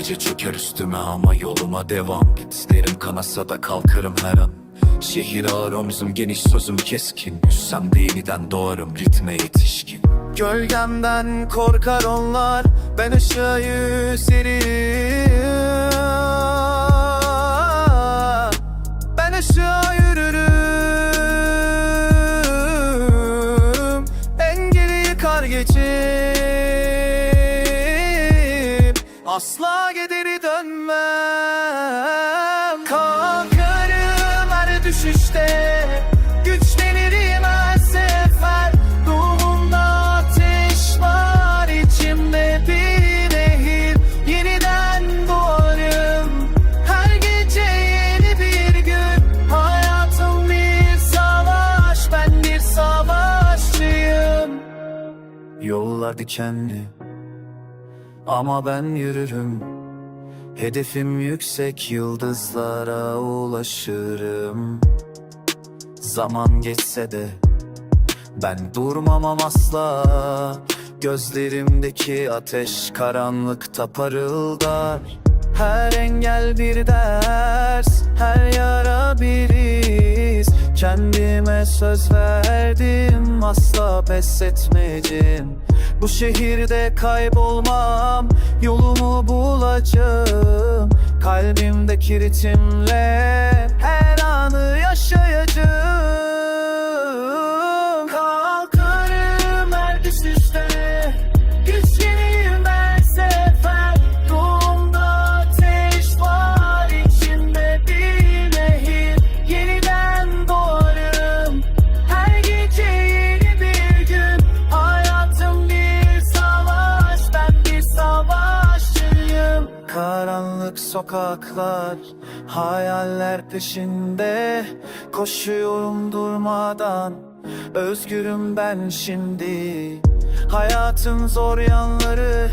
Gece çöker üstüme ama yoluma devam. Dizlerim kanasa da kalkarım her an. Şehir ağır omzum geniş sözüm keskin. Yüzsem de yeniden doğarım ritme yetişkin. Gölgemden korkar onlar Ben ışığa yüzeririm Asla geri dönmem. Kalkarım her düşüşte. Güçlenirim her sefer Doğumda ateş var içimde bir nehir. Yeniden doğarım. Her gece yeni bir gün. Hayatım bir savaş Ben bir savaşçıyım. Yollar dikenli ama ben yürürüm. Hedefim yüksek yıldızlara ulaşırım. Zaman geçse de ben durmamam asla. Gözlerimdeki ateş karanlıkta parıldar. Her engel bir ders, her yara bir iz Kendime söz verdim, asla pes etmeyeceğim Bu şehirde kaybolmam, yolumu bulacağım. Kalbimdeki ritimle her anı yaşayacağım Karanlık sokaklar Hayaller peşinde. Koşuyorum durmadan Özgürüm ben şimdi. Hayatın zor yanları